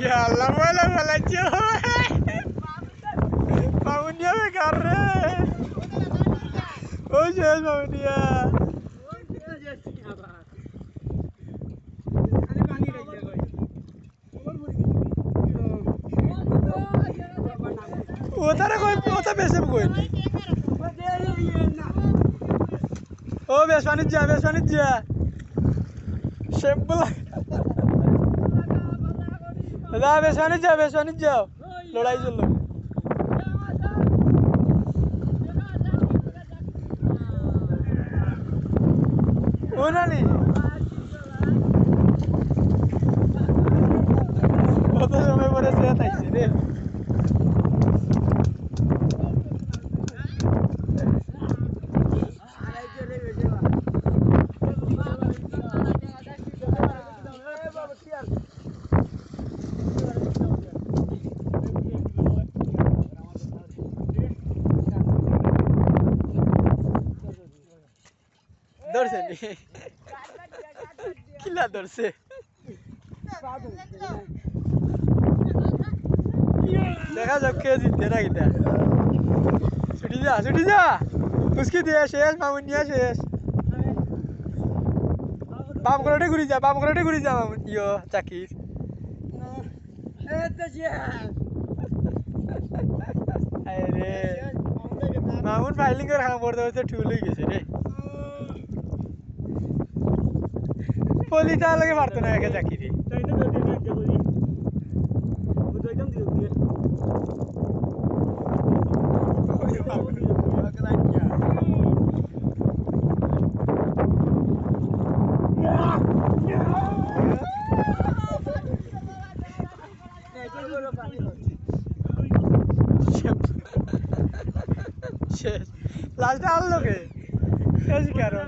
Ya lama lama malah jauh. Bangun dia mekare. Oh jelas bangun dia. Oh, utara kau, utara biasa bukan? Oh biasa ni dia, biasa ni dia. Simple. দাদা বেশ যাও বেশ যাও। লড়াই চলল। ও से नहीं। से। देखा जब के जा जा। उसकी तो दिया शेष मामुनिया शेष बाम करोटे घुरी जा बाम करोटे घुरी जा मामुन। यो चाकी। अरे। फाइलिंग कर हाँ ठूल ही किसी রে পলিটা লাগে পারতো না একে চাকিরি শেষ। লাস্টে আনলো কে? শেষ কারণ